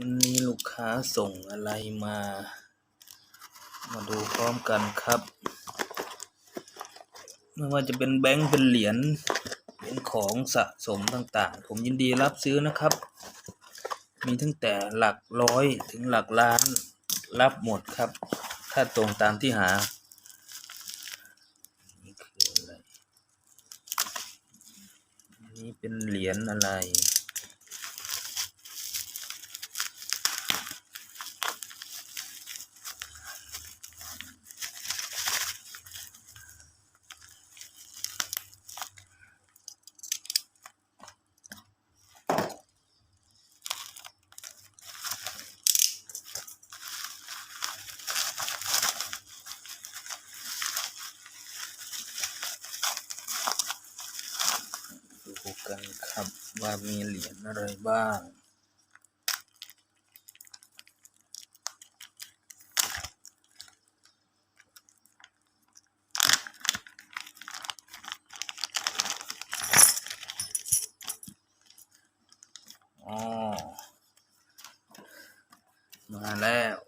วันนี้ลูกค้าส่งอะไรมา มาดูพร้อมกันครับ ไม่ว่าจะเป็นแบงค์เป็นเหรียญเป็นของสะสมต่างๆ ผมยินดีรับซื้อนะครับ มีตั้งแต่หลักร้อยถึงหลักล้านรับหมดครับ ถ้าตรงตามที่หาอันนี่เป็นเหรียญอะไร ดู กันครับว่ามีเหรียญอะไรบ้างอ๋อมาแล้ว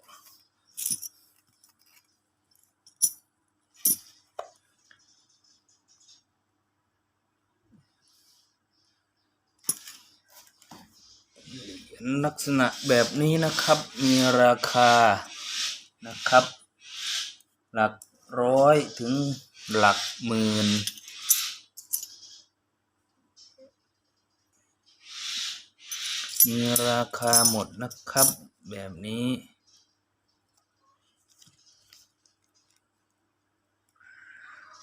ลักษณะแบบนี้นะครับ มีราคานะครับ หลักร้อยถึงหลักหมื่นมีราคาหมดนะครับ แบบนี้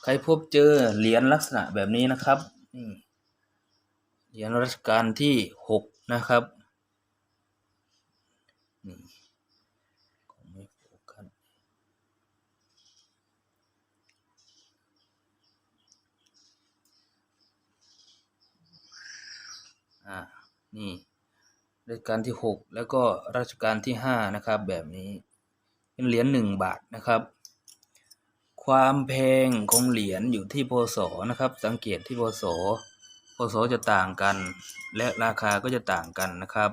ใครพบเจอเหรียญลักษณะแบบนี้นะครับนี่เหรียญรัชกาลที่หกนะครับ นี่คงไม่โฟกัสอ่า นี่รัชกาลที่หกแล้วก็รัชกาลที่ห้านะครับ แบบนี้เป็นเหรียญหนึ่งบาทนะครับ ความแพงของเหรียญอยู่ที่พศนะครับ สังเกตที่พศพศจะต่างกัน และราคาก็จะต่างกันนะครับ